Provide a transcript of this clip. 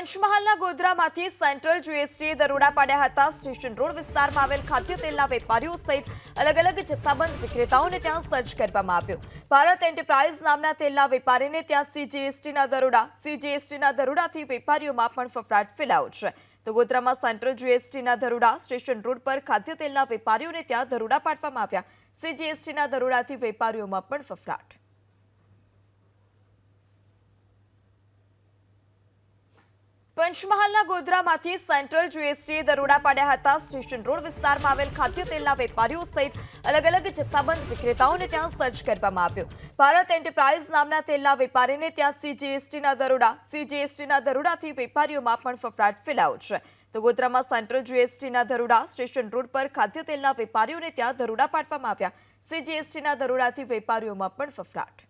પંચમહાલના ગોધરામાંથી સેન્ટ્રલ જીએસટીએ દરોડા પાડ્યા હતા. સ્ટેશન રોડ વિસ્તારમાં આવેલ ખાદ્ય તેલના વેપારીઓ સહિત અલગ અલગ જથ્થાબંધ વિક્રેતાઓને ત્યાં સર્ચ કરવામાં આવ્યો. ભારત એન્ટરપ્રાઇઝ નામના તેલના વેપારીને ત્યાં સીજીએસટીના દરોડા, સીજીએસટીના દરોડાથી વેપારીઓમાં પણ ફફડાટ ફેલાયો છે. તો ગોધરામાં સેન્ટ્રલ જીએસટીના દરોડા, સ્ટેશન રોડ પર ખાદ્ય તેલના વેપારીઓને ત્યાં દરોડા પાડવામાં આવ્યા. સીજીએસટીના દરોડાથી વેપારીઓમાં પણ ફફડાટ. પંચમહાલના ગોધરામાંથી સેન્ટ્રલ જીએસટીએ દરોડા પાડ્યા હતા. સ્ટેશન રોડ વિસ્તારમાં આવેલ ખાદ્ય તેલના વેપારીઓ સહિત અલગ અલગ જથ્થાબંધ વિક્રેતાઓને ત્યાં સર્ચ કરવામાં આવ્યો. ભારત એન્ટરપ્રાઇઝ નામના તેલના વેપારીને ત્યાં સીજીએસટીના દરોડા, સીજીએસટીના દરોડાથી વેપારીઓમાં પણ ફફડાટ ફેલાયો છે. તો ગોધરામાં સેન્ટ્રલ જીએસટીના દરોડા, સ્ટેશન રોડ પર ખાદ્ય તેલના વેપારીઓને ત્યાં દરોડા પાડવામાં આવ્યા. સીજીએસટીના દરોડાથી વેપારીઓમાં પણ ફફડાટ.